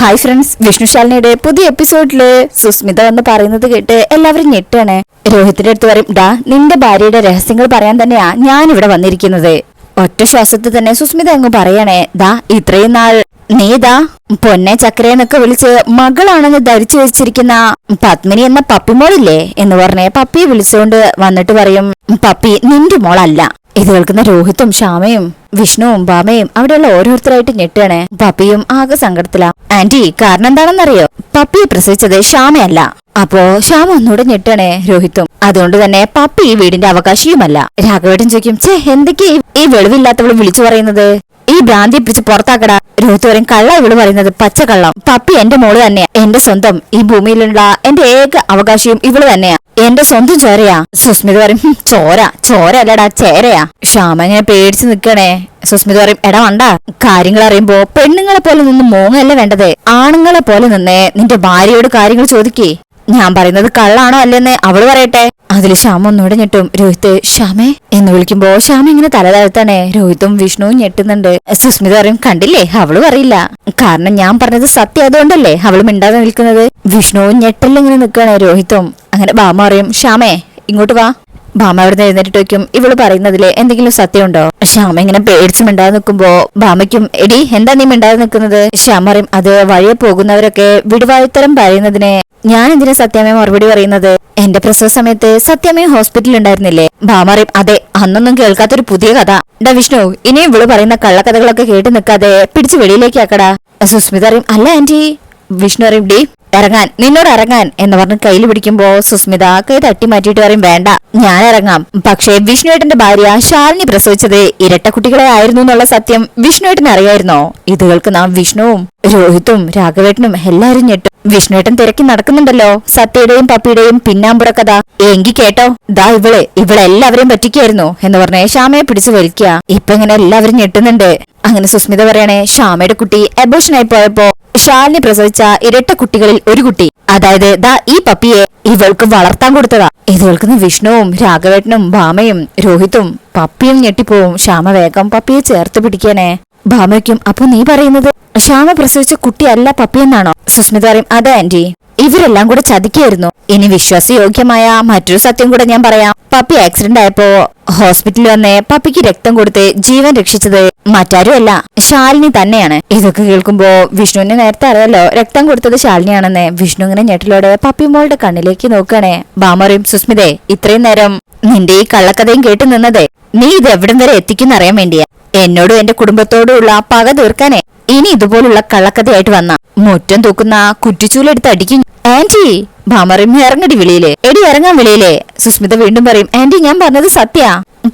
Hi friends വിഷ്ണുശാലിനിയുടെ പുതിയ എപ്പിസോഡിൽ സുസ്മിത എന്ന് പറയുന്നത് കേട്ട് എല്ലാവരും ഞെട്ടാണ്. രോഹിത്തിന്റെ അടുത്ത് പറയും ഡാ നിന്റെ ഭാര്യയുടെ രഹസ്യങ്ങൾ പറയാൻ തന്നെയാ ഞാൻ ഇവിടെ വന്നിരിക്കുന്നത്. ഒറ്റ ശ്വാസത്തിൽ തന്നെ സുസ്മിത അങ്ങ് പറയണേ ദാ ഇത്രയും നാൾ നീ ദാ പൊന്നെ ചക്കരയെന്നൊക്കെ വിളിച്ച് മകളാണെന്ന് ധരിച്ചു വെച്ചിരിക്കുന്ന പത്മിനി എന്ന പപ്പിമോളില്ലേ എന്ന് പറഞ്ഞേ പപ്പിയെ വിളിച്ചുകൊണ്ട് വന്നിട്ട് പറയും പപ്പി നിന്റെ മോളല്ല. ഇത് കേൾക്കുന്ന രോഹിത്തും ശ്യാമയും വിഷ്ണുവും ബാമയും അവിടെയുള്ള ഓരോരുത്തരായിട്ട് ഞെട്ടാണ് പപ്പിയും ആകെ സങ്കടത്തിലാ. ആന്റി കാരണം എന്താണെന്നറിയോ? പപ്പിയെ പ്രസവിച്ചത് ശ്യാമയല്ല. അപ്പോ ശ്യാമ ഒന്നുകൂടെ ഞെട്ടാണ് രോഹിത്തും. അതുകൊണ്ട് തന്നെ പപ്പി ഈ വീടിന്റെ അവകാശിയുമല്ല. രാഘവേട്ടൻ ചോദിക്കും ചേ എന്തൊക്കെയാ ഈ വെളിവില്ലാത്തവൾ വിളിച്ചു പറയുന്നത്? ഈ ഭ്രാന്തിയെ പിടിച്ച് പുറത്താക്കടാ. രോഹിതോരൻ കള്ള ഇവൾ പറയുന്നത് പച്ചക്കള്ളം. പപ്പി എന്റെ മോൾ തന്നെയാ. എന്റെ സ്വന്തം. ഈ ഭൂമിയിലുള്ള എന്റെ ഏക അവകാശിയും ഇവൾ തന്നെയാ. എന്റെ സ്വന്തം ചോരയാ. സുസ്മിത പറയും "ഹും, ചോര. ചോര അല്ലടാ ചേരയാ. ശ്യാമ ഇങ്ങനെ പേടിച്ച് നിക്കണേ സുസ്മിത പറയും എടാ വണ്ട കാര്യങ്ങൾ അറിയുമ്പോ പെണ്ണുങ്ങളെ പോലെ നിന്ന് മോങ്ങല്ല വേണ്ടത്? ആണുങ്ങളെ പോലെ നിന്നേ നിന്റെ ഭാര്യയോട് കാര്യങ്ങൾ ചോദിക്കേ. ഞാൻ പറയുന്നത് കള്ളാണോ അല്ലെന്ന് അവൾ പറയട്ടെ. അതിൽ ശ്യാമ ഒന്നുകൂടെ ഞെട്ടും. രോഹിത്ത് ശ്യാമേ എന്ന് വിളിക്കുമ്പോ ശ്യാമ ഇങ്ങനെ തല താഴ്ത്താണേ. രോഹിത്തും വിഷ്ണുവും ഞെട്ടുന്നുണ്ട്. സുസ്മിത പറയും കണ്ടില്ലേ അവൾ പറയില്ല കാരണം ഞാൻ പറഞ്ഞത് സത്യം അതുകൊണ്ടല്ലേ അവൾ മിണ്ടാതെ നിൽക്കുന്നത്. വിഷ്ണുവും ഞെട്ടലിങ്ങനെ നിൽക്കുകയാണ് രോഹിത്തും. അങ്ങനെ ബാമ പറയും ശ്യാമേ ഇങ്ങോട്ട് വാ. ഭാമ അവിടെ എഴുന്നേറ്റ് വയ്ക്കും. ഇവൾ പറയുന്നതിൽ എന്തെങ്കിലും സത്യമുണ്ടോ? ശ്യാമ ഇങ്ങനെ പേടിച്ച് മിണ്ടാതെ നിൽക്കുമ്പോ ഭാമയ്ക്കും എടി എന്താ നീ മിണ്ടാതെ നിൽക്കുന്നത്? ശ്യാമ പറയും അത് വഴിയെ പോകുന്നവരൊക്കെ വിടുവായുത്തരം പറയുന്നതിന് ഞാൻ എന്തിനാ സത്യാമ്മയെ മറുപടി പറയുന്നത്? എന്റെ പ്രസവ സമയത്ത് സത്യാമ്മ ഹോസ്പിറ്റലിൽ ഉണ്ടായിരുന്നില്ലേ? ഭാമ പറയും അതെ അന്നൊന്നും കേൾക്കാത്തൊരു പുതിയ കഥ. ഡാ വിഷ്ണു ഇനി ഇവൾ പറയുന്ന കള്ളക്കഥകളൊക്കെ കേട്ട് നിൽക്കാതെ പിടിച്ച് വെളിയിലേക്ക് ആക്കടാ. സുസ്മിത അറിയും അല്ല ആന്റി. വിഷ്ണു അറിയും ഡി ഇറങ്ങാൻ നിന്നോട് ഇറങ്ങാൻ എന്ന് പറഞ്ഞ് കയ്യിൽ പിടിക്കുമ്പോ സുസ്മിത കൈ തട്ടി മാറ്റിയിട്ട് പറയും വേണ്ട ഞാൻ ഇറങ്ങാം. പക്ഷേ വിഷ്ണുവേട്ടന്റെ ഭാര്യ ശാലിനി പ്രസവിച്ചത് ഇരട്ട കുട്ടികളെ ആയിരുന്നു എന്നുള്ള സത്യം വിഷ്ണുവേട്ടന് അറിയായിരുന്നോ? ഇത് നാം വിഷ്ണുവും രോഹിത്തും രാഘവേട്ടനും എല്ലാരും ഞെട്ടും. വിഷ്ണുവേട്ടൻ തിരക്കി നടക്കുന്നുണ്ടല്ലോ സത്യയുടെയും പപ്പിയുടെയും പിന്നാമ്പുറ കഥ. എങ്കി കേട്ടോ ദാ ഇവൾ ഇവളെല്ലാവരെയും പറ്റിക്കായിരുന്നു എന്ന് പറഞ്ഞ് ശ്യാമയെ പിടിച്ചു വലിക്കുക. ഇപ്പൊ ഇങ്ങനെ എല്ലാവരും ഞെട്ടുന്നുണ്ട്. അങ്ങനെ സുസ്മിത പറയണേ ശ്യാമയുടെ കുട്ടി അബോഷനായി പോയപ്പോ ഷാലിനി പ്രസവിച്ച ഇരട്ട കുട്ടികളിൽ ഒരു കുട്ടി. അതായത് ദാ ഈ പപ്പിയെ ഇവൾക്ക് വളർത്താൻ കൊടുത്തതാ. ഇത് വിഷ്ണുവും രാഘവേട്ടനും ഭാമയും രോഹിത്തും പപ്പിയും ഞെട്ടിപ്പോവും. ശ്യാമ വേഗം പപ്പിയെ ചേർത്ത് പിടിക്കാനേ. ഭാമയ്ക്കും അപ്പൊ നീ പറയുന്നത്? ശ്യാമ പ്രസവിച്ച കുട്ടിയല്ല പപ്പിയെന്നാണോ സുസ്മിത പറയും അതെ ആന്റി. ഇവരെല്ലാം കൂടെ ചതിക്കായിരുന്നു. ഇനി വിശ്വാസയോഗ്യമായ മറ്റൊരു സത്യം കൂടെ ഞാൻ പറയാം. പപ്പി ആക്സിഡന്റ് ആയപ്പോ ഹോസ്പിറ്റലിൽ വന്ന് പപ്പിക്ക് രക്തം കൊടുത്ത് ജീവൻ രക്ഷിച്ചത് മറ്റാരുമല്ല ശാലിനി തന്നെയാണ്. ഇതൊക്കെ കേൾക്കുമ്പോ വിഷ്ണുവിന് നേരത്തെ അറിയാലോ രക്തം കൊടുത്തത് ശാലിനിയാണെന്ന് വിഷ്ണു ഇങ്ങനെ ഞെട്ടിലോടെ പപ്പിമോളുടെ കണ്ണിലേക്ക് നോക്കണേ ബാമറിയും സുസ്മിതേ ഇത്രയും നേരം നിന്റെ ഈ കള്ളക്കഥയും കേട്ടു നിന്നതേ. നീ ഇത് എവിടം വരെ എത്തിക്കുന്ന അറിയാൻ വേണ്ടിയാ. എന്നോടും എന്റെ കുടുംബത്തോടുള്ള പക തീർക്കാനേ. ഇനി ഇതുപോലുള്ള കള്ളക്കഥയായിട്ട് വന്ന. മുറ്റം തൂക്കുന്ന കുറ്റിച്ചൂലെടുത്ത് അടിക്കും. ആന്റി ഭാമറിയും ഇറങ്ങടി വിളിയിലെ എടി ഇറങ്ങാൻ വിളിയിലെ സുസ്മിത വീണ്ടും പറയും ആന്റി ഞാൻ പറഞ്ഞത് സത്യ.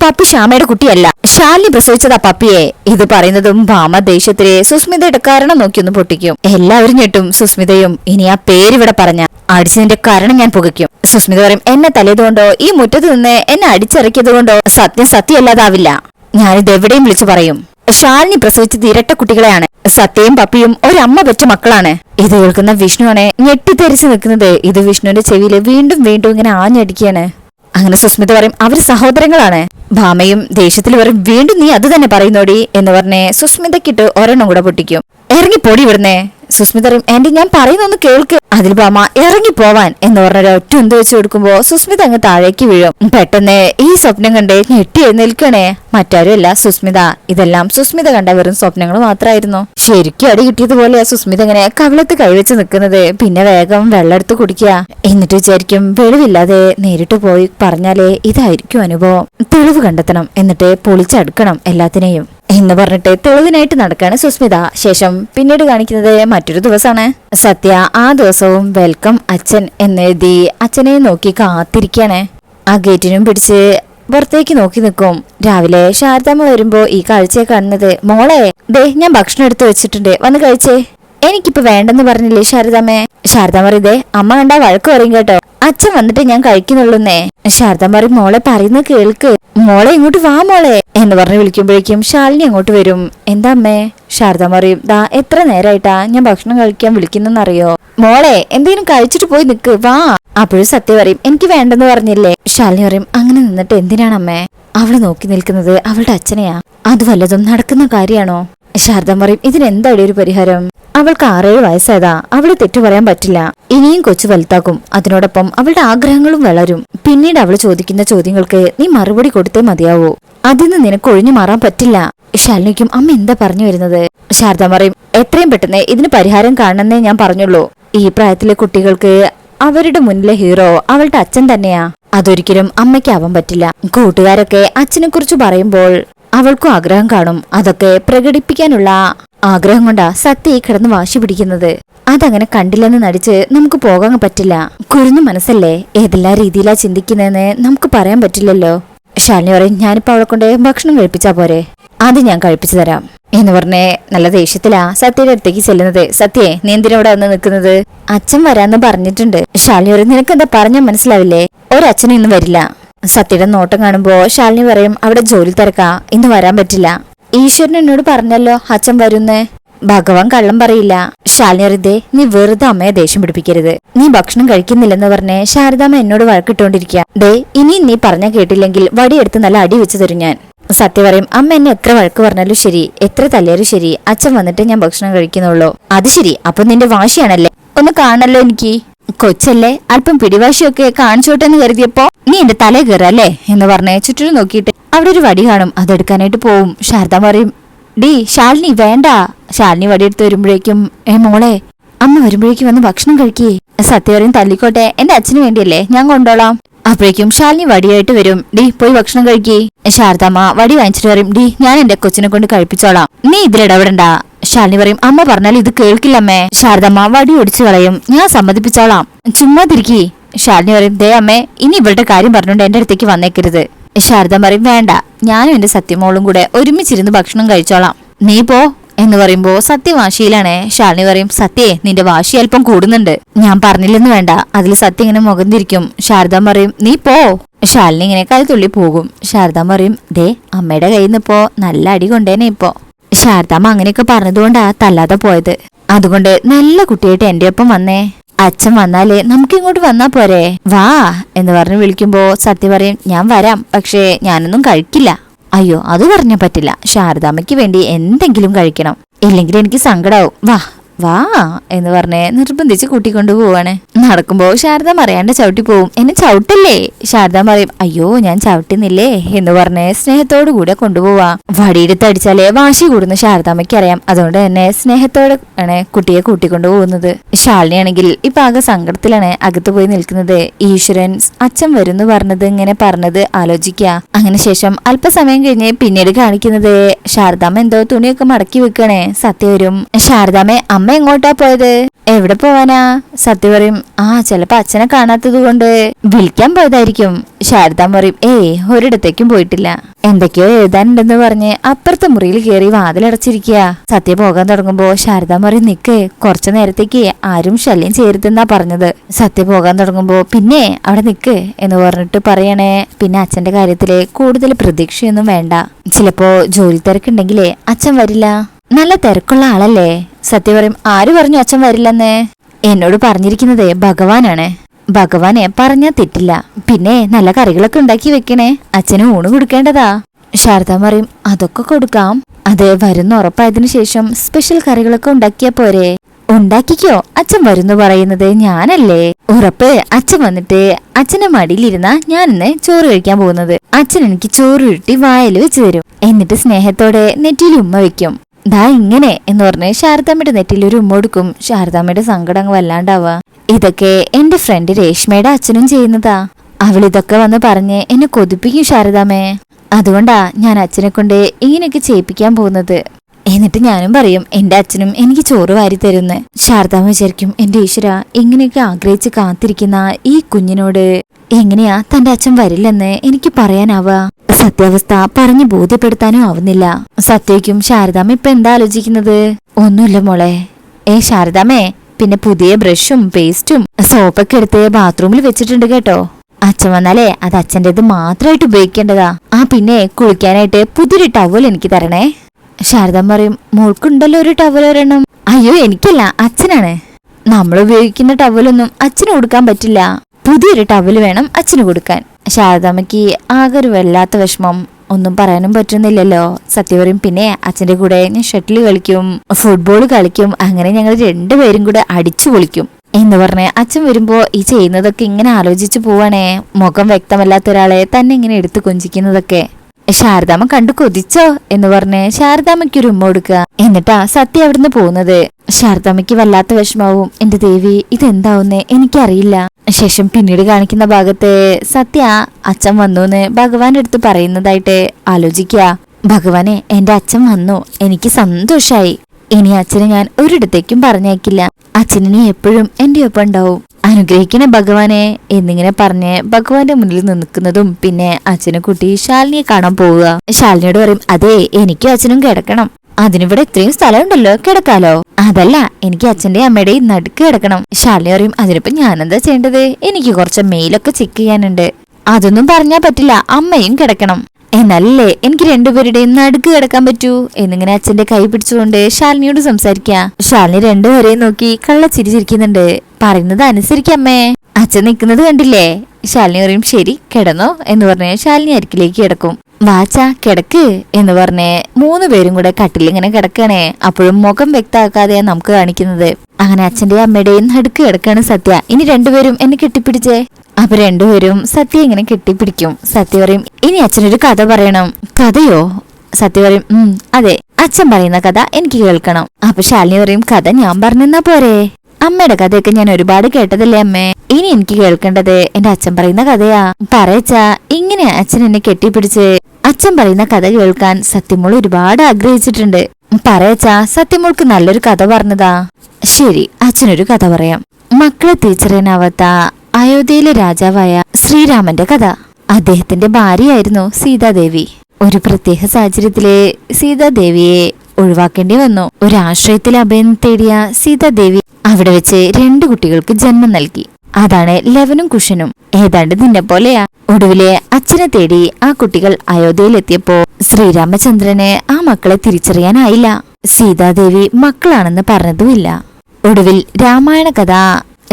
പപ്പി ശ്യാമയുടെ കുട്ടിയല്ല. ശാലിനി പ്രസവിച്ചതാ പപ്പിയെ. ഇത് പറയുന്നതും ഭാമ ദേഷ്യത്തിലെ സുസ്മിതയുടെ കാരണം നോക്കിയൊന്ന് പൊട്ടിക്കും. എല്ലാവരും ഞെട്ടും സുസ്മിതയും. ഇനി ആ പേരിവിടെ പറഞ്ഞ. അടിച്ചതിന്റെ കാരണം ഞാൻ പുകയ്ക്കും. സുസ്മിത പറയും എന്നെ തലേതുകൊണ്ടോ ഈ മുറ്റത്ത് നിന്ന് എന്നെ അടിച്ചിറക്കിയത് കൊണ്ടോ സത്യം സത്യമല്ലാതാവില്ല ഞാനിത് എവിടെയും വിളിച്ചു പറയും. ഷാലിനി പ്രസവിച്ചത് ഇരട്ട കുട്ടികളെയാണ്. സത്യയും പപ്പിയും ഒരമ്മ വെച്ച മക്കളാണ്. ഇത് കേൾക്കുന്ന വിഷ്ണുവാണ് ഞെട്ടിത്തെരിച്ച് നിൽക്കുന്നത്. ഇത് വിഷ്ണുവിന്റെ ചെവിയിൽ വീണ്ടും വീണ്ടും ഇങ്ങനെ ആഞ്ഞടിക്കുകയാണ്. അങ്ങനെ സുസ്മിത പറയും അവർ സഹോദരങ്ങളാണ്. ഭാമയും ദേഷ്യത്തിൽ പറയും വീണ്ടും നീ അത് തന്നെ പറയുന്നോടി എന്ന് പറഞ്ഞ് സുസ്മിതക്കിട്ട് ഒരെണ്ണം കൂടെ പൊട്ടിക്കും. ഇറങ്ങി പൊടി ഇവിടുന്നേ. സുസ്മിത പറയും എന്റെ ഞാൻ പറയുന്നൊന്ന് കേൾക്ക്. അതിൽ ഭാമ ഇറങ്ങി പോവാൻ. എന്ന് പറഞ്ഞൊരു ഒറ്റ എന്ത് വെച്ച് കൊടുക്കുമ്പോ സുസ്മിത അങ്ങ് താഴേക്ക് വീഴും. പെട്ടെന്ന് ഈ സ്വപ്നം കണ്ട് ഞെട്ടി എഴുന്നേൽക്കണേ. മറ്റാരുമല്ല സുസ്മിത. ഇതെല്ലാം സുസ്മിത കണ്ട വെറും സ്വപ്നങ്ങൾ മാത്രമായിരുന്നു ശരിക്കും അടി കിട്ടിയതുപോലെയാ സുസ്മിത ഇങ്ങനെ കവിളത്ത് കൈവച്ച് നിൽക്കുന്നത് പിന്നെ വേഗം വെള്ളം എടുത്ത് കുടിക്കുക. എന്നിട്ട് വിചാരിക്കും വെളിവില്ലാതെ നേരിട്ട് പോയി പറഞ്ഞാലേ ഇതായിരിക്കും അനുഭവം. തെളിവ് കണ്ടെത്തണം. എന്നിട്ട് പൊളിച്ചടുക്കണം എല്ലാത്തിനെയും. എന്ന് പറഞ്ഞിട്ട് തെളിവിനായിട്ട് നടക്കാണ് സുസ്മിത. ശേഷം പിന്നീട് കാണിക്കുന്നത് മറ്റൊരു ദിവസമാണ്. സത്യ ആ ദിവസവും വെൽക്കം അച്ഛൻ എന്നെഴുതി അച്ഛനെ നോക്കി കാത്തിരിക്കാണ്. ആ ഗേറ്റിനും പിടിച്ച് പുറത്തേക്ക് നോക്കി നിൽക്കും. രാവിലെ ശാരദാമ്മ വരുമ്പോ ഈ കാഴ്ചയെ കാണുന്നത് മോളെ ദേ ഞാൻ ഭക്ഷണം എടുത്തു വെച്ചിട്ടുണ്ട് വന്ന് കഴിച്ചേ. എനിക്കിപ്പോ വേണ്ടെന്ന് പറഞ്ഞില്ലേ ശാരദാമ്മേ ശാരദാമ്മ ദേ അമ്മ കണ്ടാ വഴക്ക് പറയും കേട്ടോ. അച്ഛൻ വന്നിട്ട് ഞാൻ കഴിക്കുന്നുള്ളൂന്നേ. ശാരദ പറയും മോളെ പറയുന്ന കേൾക്ക്. മോളെ ഇങ്ങോട്ട് വാ മോളെ എന്ന് പറഞ്ഞ് വിളിക്കുമ്പോഴേക്കും ശാലിനി അങ്ങോട്ട് വരും. എന്താ അമ്മേ? ശാരദ പറയും ദാ എത്ര നേരായിട്ടാ ഞാൻ ഭക്ഷണം കഴിക്കാൻ വിളിക്കുന്നെന്നറിയോ മോളെ എന്തെങ്കിലും കഴിച്ചിട്ട് പോയി നിക്ക് വാ. അപ്പോഴും സത്യം പറയും എനിക്ക് വേണ്ടെന്ന് പറഞ്ഞില്ലേ? ശാലിനി പറയും അങ്ങനെ നിന്നിട്ട് എന്തിനാണ് അമ്മേ അവൾ നോക്കി നിൽക്കുന്നത് അവളുടെ അച്ഛനെയാ. അത് വല്ലതും നടക്കുന്ന കാര്യാണോ ശാരദ പറയും ഇതിനെന്താടി ഒരു പരിഹാരം? അവൾക്ക് ആറേഴ് വയസ്സായതാ. അവൾ തെറ്റു പറയാൻ പറ്റില്ല. ഇനിയും കൊച്ചു വലുതാക്കും അതിനോടൊപ്പം അവളുടെ ആഗ്രഹങ്ങളും വളരും. പിന്നീട് അവൾ ചോദിക്കുന്ന ചോദ്യങ്ങൾക്ക് നീ മറുപടി കൊടുത്തേ മതിയാവൂ. അതിന്ന് നിനക്ക് ഒഴിഞ്ഞു മാറാൻ പറ്റില്ല. ശാലിനിക്കും അമ്മ എന്താ പറഞ്ഞു വരുന്നത്? ശാരദ പറയും എത്രയും പെട്ടെന്ന് ഇതിന് പരിഹാരം കാണണമെന്നേ ഞാൻ പറഞ്ഞുള്ളൂ. ഈ പ്രായത്തിലെ കുട്ടികൾക്ക് അവരുടെ മുന്നിലെ ഹീറോ അവളുടെ അച്ഛൻ തന്നെയാ. അതൊരിക്കലും അമ്മയ്ക്കാവാൻ പറ്റില്ല. കൂട്ടുകാരൊക്കെ അച്ഛനെ കുറിച്ച് പറയുമ്പോൾ അവൾക്കും ആഗ്രഹം കാണും. അതൊക്കെ പ്രകടിപ്പിക്കാനുള്ള ആഗ്രഹം കൊണ്ടാ സത്യ കിടന്ന് വാശി പിടിക്കുന്നത്. അതങ്ങനെ കണ്ടില്ലെന്ന് നടിച്ച് നമുക്ക് പോകാൻ പറ്റില്ല. കുരുന്നു മനസ്സല്ലേ? ഏതെല്ലാം രീതിയിലാ ചിന്തിക്കുന്നതെന്ന് നമുക്ക് പറയാൻ പറ്റില്ലല്ലോ. ശാലിനി പറയും ഞാനിപ്പോ അവളെ കൊണ്ട് ഭക്ഷണം കഴിപ്പിച്ചാ പോരെ. അത് ഞാൻ കഴിപ്പിച്ചു തരാം. എന്ന് പറഞ്ഞേ നല്ല ദേഷ്യത്തിലാ സത്യയുടെ അടുത്തേക്ക് ചെല്ലുന്നത്. സത്യേ നീ എന്തിനാ ഇവിടെ വന്ന് നിൽക്കുന്നത്? അച്ഛൻ വരാന്ന് പറഞ്ഞിട്ടുണ്ട്. ശാലിനി പറയും നിനക്ക് എന്താ പറഞ്ഞാൽ മനസ്സിലാവില്ലേ? ഒരച്ഛനും ഇന്ന് വരില്ല. സത്യയുടെ നോട്ടം കാണുമ്പോ ശാലിനി പറയും അവിടെ ജോലി തിരക്കാ ഇന്ന് വരാൻ പറ്റില്ല. ഈശ്വരൻ എന്നോട് പറഞ്ഞല്ലോ അച്ഛൻ വരുന്നേ. ഭഗവാൻ കള്ളം പറയില്ല. ശാലിനി അറിയതേ നീ വെറുതെ അമ്മയെ ദേഷ്യം പിടിപ്പിക്കരുത്. നീ ഭക്ഷണം കഴിക്കുന്നില്ലെന്ന് പറഞ്ഞ് ശാരദാമ്മ എന്നോട് വഴക്കിട്ടോണ്ടിരിക്ക. ഡേ ഇനി നീ പറഞ്ഞ കേട്ടില്ലെങ്കിൽ വടിയെടുത്ത് നല്ല അടി വെച്ചു തരും ഞാൻ. സത്യ പറയും അമ്മ എന്നെ എത്ര വഴക്ക് പറഞ്ഞാലും ശരി എത്ര തല്ലിയാലും ശരി അച്ഛൻ വന്നിട്ട് ഞാൻ ഭക്ഷണം കഴിക്കുന്നുള്ളൂ. അത് ശരി അപ്പൊ നിന്റെ വാശിയാണല്ലേ? ഒന്ന് കാണല്ലോ എനിക്ക്. കൊച്ചല്ലേ അല്പം പിടിവാശിയൊക്കെ കാണിച്ചോട്ടെന്ന് കരുതിയപ്പോ നീ എന്റെ തലേ കയറല്ലേ എന്ന് പറഞ്ഞ് ചുറ്റിനും നോക്കിയിട്ട് അവിടെ ഒരു വടി കാണും അതെടുക്കാനായിട്ട് പോവും. ശാരദ പറയും ഡീ ശാലിനി വേണ്ട. ശാലിനി വടി എടുത്ത് വരുമ്പോഴേക്കും ഏ മോളെ അമ്മ വരുമ്പോഴേക്കും വന്ന് ഭക്ഷണം കഴിക്കേ. സത്യവരെയും തല്ലിക്കോട്ടെ എന്റെ അച്ഛന് വേണ്ടിയല്ലേ ഞാൻ കൊണ്ടോളാം. അപ്പോഴേക്കും ശാലിനി വടിയായിട്ട് വരും ഡി പോയി ഭക്ഷണം കഴിക്കേ. ശാരദാമ്മ വടി വാങ്ങിച്ചിട്ട് പറയും ഡി ഞാൻ എന്റെ കൊച്ചിനെ കൊണ്ട് കഴിപ്പിച്ചോളാം. നീ ഇതിലിടപെടണ്ട. ശാലിനി പറയും അമ്മ പറഞ്ഞാൽ ഇത് കേൾക്കില്ലമ്മേ. ശാരദമ്മ വടി ഒടിച്ചു കളയും. ഞാൻ സമ്മതിപ്പിച്ചോളാം. ചുമ്മാ തിരിക്കി ശാലിനി പറയും ദേ അമ്മേ ഇനി ഇവളുടെ കാര്യം പറഞ്ഞുകൊണ്ട് എന്റെ അടുത്തേക്ക് വന്നേക്കരുത്. ശാരദ പറയും വേണ്ട. ഞാനും എന്റെ സത്യമോളും കൂടെ ഒരുമിച്ചിരുന്ന് ഭക്ഷണം കഴിച്ചോളാം. നീ പോ എന്ന് പറയുമ്പോ സത്യവാശിയിലാണേ ശാലിനി പറയും സത്യേ നിന്റെ വാശി അല്പം കൂടുന്നുണ്ട്. ഞാൻ പറഞ്ഞില്ലെന്ന് വേണ്ട. അതിൽ സത്യം ഇങ്ങനെ മുഖം തിരിക്കും ശാരദ പറയും നീ പോ. ശാലിനി ഇങ്ങനെ കഴുത്തുള്ളി പോകും. ശാരദ പറയും ദേ അമ്മയുടെ കയ്യിൽ നിന്ന് ഇപ്പോ നല്ല അടി കൊണ്ടേനെ ഇപ്പോ. ശാരദാമ്മ അങ്ങനെയൊക്കെ പറഞ്ഞതുകൊണ്ടാ തല്ലാതെ പോയത്. അതുകൊണ്ട് നല്ല കുട്ടിയായിട്ട് എന്റെ ഒപ്പം വന്നേ. അച്ഛൻ വന്നാലേ നമുക്ക് ഇങ്ങോട്ട് വന്നാ പോരെ. വാ എന്ന് പറഞ്ഞ് വിളിക്കുമ്പോ സത്യം പറയും ഞാൻ വരാം പക്ഷേ ഞാനൊന്നും കഴിക്കില്ല. അയ്യോ അത് പറഞ്ഞാ പറ്റില്ല. ശാരദാമ്മയ്ക്ക് വേണ്ടി എന്തെങ്കിലും കഴിക്കണം. ഇല്ലെങ്കിൽ എനിക്ക് സങ്കടാവും. വാ വാ എന്ന് പറഞ്ഞ് നിർബന്ധിച്ച് കൂട്ടിക്കൊണ്ടു പോവാണ്. നടക്കുമ്പോ ശാരദ അറിയാണ്ട് ചവിട്ടി പോവും. എന്നെ ചവിട്ടല്ലേ? ശാരദ പറയും അയ്യോ ഞാൻ ചവിട്ടുന്നില്ലേ? എന്ന് പറഞ്ഞ് സ്നേഹത്തോടു കൂടെ കൊണ്ടുപോവാ. വടിയെടുത്ത് അടിച്ചാലേ വാശി കൂടുന്ന ശാരദാമ്മയ്ക്ക് അറിയാം. അതുകൊണ്ട് തന്നെ സ്നേഹത്തോടെ ആണ് കുട്ടിയെ കൂട്ടിക്കൊണ്ടു പോകുന്നത്. ശാലിനിയാണെങ്കിൽ ഇപ്പൊ ആകെ സങ്കടത്തിലാണ് അകത്ത് പോയി നിൽക്കുന്നത്. ഈശ്വരൻ അച്ഛൻ വരുന്നു പറഞ്ഞത് ഇങ്ങനെ പറഞ്ഞത് ആലോചിക്ക. അങ്ങനെ ശേഷം അല്പസമയം കഴിഞ്ഞ് പിന്നീട് കാണിക്കുന്നത് ശാരദാമ്മ എന്തോ തുണിയൊക്കെ മടക്കി വെക്കണേ. സത്യവരും ശാരദാമ്മ അമ്മ എങ്ങോട്ടാ പോയത്? എവിടെ പോവാനാ? സത്യ പറയും ആ ചിലപ്പോ അച്ഛനെ കാണാത്തത് കൊണ്ട് വിളിക്കാൻ പോയതായിരിക്കും. ശാരദാ പറയും ഏയ് ഒരിടത്തേക്കും പോയിട്ടില്ല. എന്തൊക്കെയോ എഴുതാനുണ്ടെന്ന് പറഞ്ഞ് അപ്പുറത്തെ മുറിയിൽ കയറി വാതിലടച്ചിരിക്കുക. സത്യ പോകാൻ തുടങ്ങുമ്പോ ശാരദ പറയും നിക്ക്. കുറച്ചു നേരത്തേക്ക് ആരും ശല്യം ചെയ്യരുതെന്നാ പറഞ്ഞത്. സത്യ പോകാൻ തുടങ്ങുമ്പോ പിന്നെ അവിടെ നിക്ക് എന്ന് പറഞ്ഞിട്ട് പറയണേ. പിന്നെ അച്ഛന്റെ കാര്യത്തിൽ കൂടുതൽ പ്രതീക്ഷയൊന്നും വേണ്ട. ചിലപ്പോ ജോലി തിരക്കുണ്ടെങ്കിലേ അച്ഛൻ വരില്ല. നല്ല തിരക്കുള്ള ആളല്ലേ? സത്യം പറയും ആര് പറഞ്ഞു അച്ഛൻ വരില്ലെന്നേ? എന്നോട് പറഞ്ഞിരിക്കുന്നത് ഭഗവാനാണ്. ഭഗവാനെ പറഞ്ഞാ തെറ്റില്ല. പിന്നെ നല്ല കറികളൊക്കെ ഉണ്ടാക്കി വെക്കണേ. അച്ഛന് ഊണ് കൊടുക്കേണ്ടതാ. ശാരദ പറയും അതൊക്കെ കൊടുക്കാം. അത് വരുന്ന ഉറപ്പായതിനു ശേഷം സ്പെഷ്യൽ കറികളൊക്കെ ഉണ്ടാക്കിയാ പോരെ. ഉണ്ടാക്കിക്കോ അച്ഛൻ വരുന്നു പറയുന്നത് ഞാനല്ലേ. ഉറപ്പ് അച്ഛൻ വന്നിട്ട് അച്ഛന്റെ മടിയിലിരുന്ന ഞാൻ ഇന്ന് ചോറ് കഴിക്കാൻ പോകുന്നത്. അച്ഛൻ എനിക്ക് ചോറ് ഉരുട്ടി വായിൽ വെച്ച് തരും. എന്നിട്ട് സ്നേഹത്തോടെ നെറ്റിയിൽ ഉമ്മ വെക്കും. ദാ ഇങ്ങനെ എന്ന് പറഞ്ഞ് ശാരദാമ്മയുടെ നെറ്റിലൊരു ഒരു ഉമ്മ കൊടുക്കും. ശാരദാമ്മയുടെ സങ്കടം അങ്ങ് വല്ലാണ്ടാവുക ഇതൊക്കെ എന്റെ ഫ്രണ്ട് രേഷ്മയുടെ അച്ഛനും ചെയ്യുന്നതാ. അവൾ ഇതൊക്കെ വന്ന് പറഞ്ഞ് എന്നെ കൊതിപ്പിക്കും ശാരദാമ്മേ. അതുകൊണ്ടാ ഞാൻ അച്ഛനെ കൊണ്ട് ഇങ്ങനെയൊക്കെ ചെയ്യിപ്പിക്കാൻ പോകുന്നത്. എന്നിട്ട് ഞാനും പറയും എന്റെ അച്ഛനും എനിക്ക് ചോറ് വാരി തരുന്ന്. ശാരദാമ്മ വിചാരിക്കും എന്റെ ഈശ്വര ഇങ്ങനെയൊക്കെ ആഗ്രഹിച്ച് കാത്തിരിക്കുന്ന ഈ കുഞ്ഞിനോട് എങ്ങനെയാ തന്റെ അച്ഛൻ വരില്ലെന്ന് എനിക്ക് പറയാനാവുക സത്യാവസ്ഥ പറഞ്ഞു ബോധ്യപ്പെടുത്താനും ആവുന്നില്ല. സത്യയ്ക്കും ശാരദാമ്മ ഇപ്പൊ എന്താ ആലോചിക്കുന്നത്? ഒന്നുമില്ല മോളെ. ഏ ശാരദാമ്മേ പിന്നെ പുതിയ ബ്രഷും പേസ്റ്റും സോപ്പൊക്കെ എടുത്ത് ബാത്റൂമിൽ വെച്ചിട്ടുണ്ട് കേട്ടോ. അച്ഛൻ വന്നാലേ അത് അച്ഛന്റെത് മാത്രമായിട്ട് ഉപയോഗിക്കേണ്ടതാ. ആ പിന്നെ കുളിക്കാനായിട്ട് പുതിയൊരു ടവൽ എനിക്ക് തരണേ. ശാരദാമ്മ പറയും മോൾക്കുണ്ടല്ലോ ഒരു ടവൽ ഒരെണ്ണം. അയ്യോ എനിക്കല്ല അച്ഛനാണ്. നമ്മൾ ഉപയോഗിക്കുന്ന ടവലൊന്നും അച്ഛന് കൊടുക്കാൻ പറ്റില്ല. പുതിയൊരു ടവൽ വേണം അച്ഛന് കൊടുക്കാൻ. ശാരദാമ്മയ്ക്ക് ആകെ ഒരു വല്ലാത്ത വിഷമം. ഒന്നും പറയാനും പറ്റുന്നില്ലല്ലോ. സത്യപറയും പിന്നെ അച്ഛന്റെ കൂടെ ഞാൻ ഷട്ടിൽ കളിക്കും ഫുട്ബോൾ കളിക്കും അങ്ങനെ ഞങ്ങൾ രണ്ടുപേരും കൂടെ അടിച്ചു പൊളിക്കും. എന്ന് പറഞ്ഞ് അച്ഛൻ വരുമ്പോൾ ഈ ചെയ്യുന്നതൊക്കെ ഇങ്ങനെ ആലോചിച്ച് പോവാണേ. മുഖം വ്യക്തമല്ലാത്ത ഒരാളെ തന്നെ ഇങ്ങനെ എടുത്തു കൊഞ്ചിക്കുന്നതൊക്കെ. ശാരദാമ്മ കണ്ടു കൊതിച്ചോ? എന്ന് പറഞ്ഞ് ശാരദാമ്മയ്ക്ക് ഒരു ഉമ്മ കൊടുക്കുക. എന്നിട്ടാ സത്യ അവിടുന്ന് പോകുന്നത്. ശാരദാമ്മയ്ക്ക് വല്ലാത്ത വിഷമാവും എന്റെ ദേവി ഇതെന്താവുന്നേ? എനിക്കറിയില്ല. ശേഷം പിന്നീട് കാണിക്കുന്ന ഭാഗത്തെ സത്യ അച്ഛൻ വന്നു എന്ന് ഭഗവാന്റെ അടുത്ത് പറയുന്നതായിട്ട് ആലോചിക്കുക ഭഗവാനെ എന്റെ അച്ഛൻ വന്നു. എനിക്ക് സന്തോഷായി. ഇനി അച്ഛനെ ഞാൻ ഒരിടത്തേക്കും പറഞ്ഞേക്കില്ല അച്ഛനെ എപ്പോഴും എന്റെ ഒപ്പം ഉണ്ടാവും. അനുഗ്രഹിക്കണേ ഭഗവാനെ എന്നിങ്ങനെ പറഞ്ഞ് ഭഗവാന്റെ മുന്നിൽ നിൽക്കുന്നതും പിന്നെ അച്ഛനെ കുട്ടി ശാലിനിയെ കാണാൻ പോവുക. ശാലിനിയോട് പറയും അതെ എനിക്കും അച്ഛനും കിടക്കണം. അതിനിവിടെ ഇത്രയും സ്ഥലമുണ്ടല്ലോ കിടക്കാലോ? അതല്ല എനിക്ക് അച്ഛന്റെ അമ്മയുടെയും നടുക്ക് കിടക്കണം. ശാലിനി പറയും അതിനിപ്പോ ഞാനെന്താ ചെയ്യേണ്ടത്? എനിക്ക് കുറച്ച് മെയിലൊക്കെ ചെക്ക് ചെയ്യാനുണ്ട്. അതൊന്നും പറഞ്ഞാ പറ്റില്ല അമ്മയും കിടക്കണം. എന്നല്ലേ എനിക്ക് രണ്ടുപേരുടെയും നടുക്ക് കിടക്കാൻ പറ്റൂ? എന്നിങ്ങനെ അച്ഛന്റെ കൈ പിടിച്ചുകൊണ്ട് ശാലിനിയോട് സംസാരിക്ക ശാലിനി രണ്ടുപേരെയും നോക്കി കള്ള ചിരിച്ചിരിക്കുന്നുണ്ട് പറയുന്നത് അനുസരിക്കമ്മേ അച്ഛൻ നിൽക്കുന്നത് കണ്ടില്ലേ? ശാലിനി പറയും ശരി കിടന്നോ എന്ന് പറഞ്ഞ് ശാലിനി അരിക്കിലേക്ക് കിടക്കും. വാച്ച കിടക്ക് എന്ന് പറഞ്ഞ് മൂന്ന് പേരും കൂടെ കട്ടിലിങ്ങനെ കിടക്കണേ. അപ്പോഴും മുഖം വ്യക്തമാക്കാതെയാ നമുക്ക് കാണിക്കുന്നത്. അങ്ങനെ അച്ഛന്റെയും അമ്മയുടെയും നടുക്ക് കിടക്കാണ് സത്യ. ഇനി രണ്ടുപേരും എന്നെ കെട്ടിപ്പിടിച്ചേ? അപ്പൊ രണ്ടുപേരും സത്യ ഇങ്ങനെ കെട്ടിപ്പിടിക്കും. സത്യ പറയും ഇനി അച്ഛനൊരു കഥ പറയണം. കഥയോ? സത്യ പറയും ഉം അതെ. അച്ഛൻ പറയുന്ന കഥ എനിക്ക് കേൾക്കണം. അപ്പൊ ശാലിനി പറയും കഥ ഞാൻ പറഞ്ഞെന്നാ പോരെ? അമ്മയുടെ കഥയൊക്കെ ഞാൻ ഒരുപാട് കേട്ടതല്ലേ അമ്മേ? ഇനി എനിക്ക് കേൾക്കേണ്ടത് എന്റെ അച്ഛൻ പറയുന്ന കഥയാ. പറയച്ചാ ഇങ്ങനെ അച്ഛൻ എന്നെ കെട്ടിപ്പിടിച്ച് അച്ഛൻ പറയുന്ന കഥ കേൾക്കാൻ സത്യമോൾ ഒരുപാട് ആഗ്രഹിച്ചിട്ടുണ്ട്. പറയച്ചാ സത്യമോൾക്ക് നല്ലൊരു കഥ പറഞ്ഞതാ. ശരി അച്ഛനൊരു കഥ പറയാം. മക്കളെ തിരിച്ചറിയാനാവാത്ത അയോധ്യയിലെ രാജാവായ ശ്രീരാമന്റെ കഥ. അദ്ദേഹത്തിന്റെ ഭാര്യയായിരുന്നു സീതാദേവി. ഒരു പ്രത്യേക സാഹചര്യത്തിലെ സീതാദേവിയെ ഒഴിവാക്കേണ്ടി വന്നു. ഒരാശ്രയത്തിൽ അഭയം തേടിയ സീതാദേവി അവിടെ വെച്ച് രണ്ടു കുട്ടികൾക്ക് ജന്മം നൽകി. അതാണ് ലവനും കുഷനും ഏതാണ്ട് നിന്നെ പോലെയാ. ഒടുവിലെ അച്ഛനെ തേടി ആ കുട്ടികൾ അയോധ്യയിലെത്തിയപ്പോ ശ്രീരാമചന്ദ്രന് ആ മക്കളെ തിരിച്ചറിയാനായില്ല. സീതാദേവി മക്കളാണെന്ന് പറഞ്ഞതുമില്ല. ഒടുവിൽ രാമായണ കഥ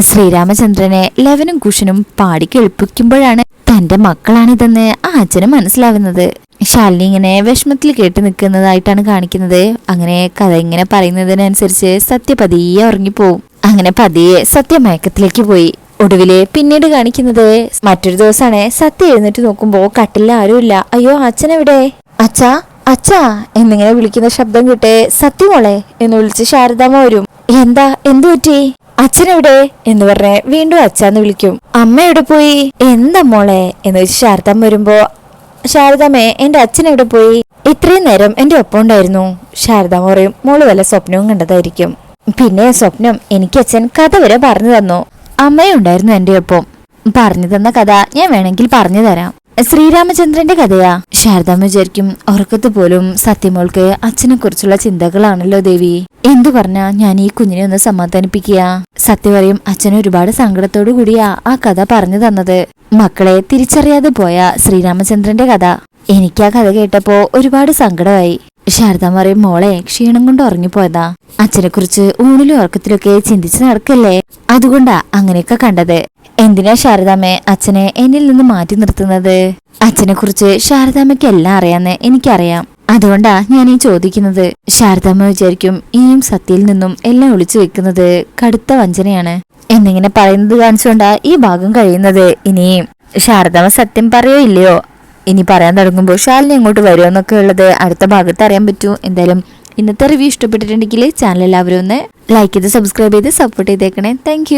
ശ്രീരാമചന്ദ്രനെ ലവനും കുഷനും പാടി കേൾപ്പിക്കുമ്പോഴാണ് തന്റെ മക്കളാണിതെന്ന് ആ അച്ഛന് മനസ്സിലാവുന്നത്. ശാലിനി ഇങ്ങനെ വിഷമത്തിൽ കേട്ട് നിൽക്കുന്നതായിട്ടാണ് കാണിക്കുന്നത്. അങ്ങനെ കഥ ഇങ്ങനെ പറയുന്നതിനനുസരിച്ച് സത്യ പതിയെ ഉറങ്ങിപ്പോവും. അങ്ങനെ പതിയെ സത്യ മയക്കത്തിലേക്ക് പോയി. ഒടുവിൽ പിന്നീട് കാണിക്കുന്നത് മറ്റൊരു ദിവസമാണ്. സത്യ എഴുന്നേറ്റ് നോക്കുമ്പോ കട്ടിൽ ആരുമില്ല അയ്യോ അച്ഛൻ എവിടെ അച്ഛാ അച്ഛാ എന്നിങ്ങനെ വിളിക്കുന്ന ശബ്ദം കിട്ടേ സത്യമോളെ എന്ന് വിളിച്ച് ശാരദാമ്മ വരും. എന്താ എന്തു പറ്റി? അച്ഛനെവിടെ? എന്ന് പറഞ്ഞ് വീണ്ടും അച്ഛാന്ന് വിളിക്കും. അമ്മ എവിടെ പോയി? എന്താ മോളെ? എന്ന് വെച്ച് ശാരദാമ്മ വരുമ്പോ ശാരദാമ്മേ എന്റെ അച്ഛൻ എവിടെ പോയി? ഇത്രയും നേരം എന്റെ ഒപ്പം ഉണ്ടായിരുന്നു. ശാരദാമ്മ പറയും മോൾ വല്ല സ്വപ്നവും കണ്ടതായിരിക്കും. പിന്നെ സ്വപ്നം എനിക്ക് അച്ഛൻ കഥ വരെ പറഞ്ഞു തന്നു. അമ്മയുണ്ടായിരുന്നു എന്റെ ഒപ്പം. പറഞ്ഞു തന്ന കഥ ഞാൻ വേണമെങ്കിൽ പറഞ്ഞു തരാം. ശ്രീരാമചന്ദ്രന്റെ കഥയാ. ശാരദാമ്മ വിചാരിക്കും ഉറക്കത്ത് പോലും സത്യമോൾക്ക് അച്ഛനെ കുറിച്ചുള്ള ചിന്തകളാണല്ലോ ദേവി. എന്തു പറഞ്ഞാ ഞാൻ ഈ കുഞ്ഞിനെ ഒന്ന് സമാധാനിപ്പിക്കുക? സത്യം പറയും അച്ഛൻ ഒരുപാട് സങ്കടത്തോടു കൂടിയാ ആ കഥ പറഞ്ഞു തന്നത്. മക്കളെ തിരിച്ചറിയാതെ പോയ ശ്രീരാമചന്ദ്രന്റെ കഥ. എനിക്ക് ആ കഥ കേട്ടപ്പോ ഒരുപാട് സങ്കടമായി. ശാരദ പറയും മോളെ ക്ഷീണം കൊണ്ട് ഉറങ്ങിപ്പോയതാ. അച്ഛനെ കുറിച്ച് ഊണിലും ഉറക്കത്തിലൊക്കെ ചിന്തിച്ച് നടക്കല്ലേ? അതുകൊണ്ടാ അങ്ങനെയൊക്കെ കണ്ടത്. എന്തിനാ ശാരദാമ്മേ അച്ഛനെ എന്നിൽ നിന്ന് മാറ്റി നിർത്തുന്നത്? അച്ഛനെ കുറിച്ച് ശാരദാമ്മയ്ക്ക് എല്ലാം അറിയാന്ന് എനിക്കറിയാം. അതുകൊണ്ടാ ഞാൻ ഈ ചോദിക്കുന്നത്. ശാരദാമ്മ വിചാരിക്കും ഇനിയും സത്യയിൽ നിന്നും എല്ലാം ഒളിച്ചു വെക്കുന്നത് കടുത്ത വഞ്ചനയാണ്. എന്നിങ്ങനെ പറയുന്നത് കാണിച്ചുകൊണ്ടാ ഈ ഭാഗം കഴിയുന്നത്. ഇനിയും ശാരദാമ്മ സത്യം പറയോ ഇല്ലയോ? ഇനി പറയാൻ തുടങ്ങുമ്പോൾ ശാലിനി എങ്ങോട്ട് വരുമോ എന്നൊക്കെ ഉള്ളത് അടുത്ത ഭാഗത്ത് അറിയാൻ പറ്റൂ. എന്തായാലും ഇന്നത്തെ റിവ്യൂ ഇഷ്ടപ്പെട്ടിട്ടുണ്ടെങ്കിൽ ചാനൽ എല്ലാവരും ഒന്ന് ലൈക്ക് ചെയ്ത് സബ്സ്ക്രൈബ് ചെയ്ത് സപ്പോർട്ട് ചെയ്തേക്കണേ. താങ്ക്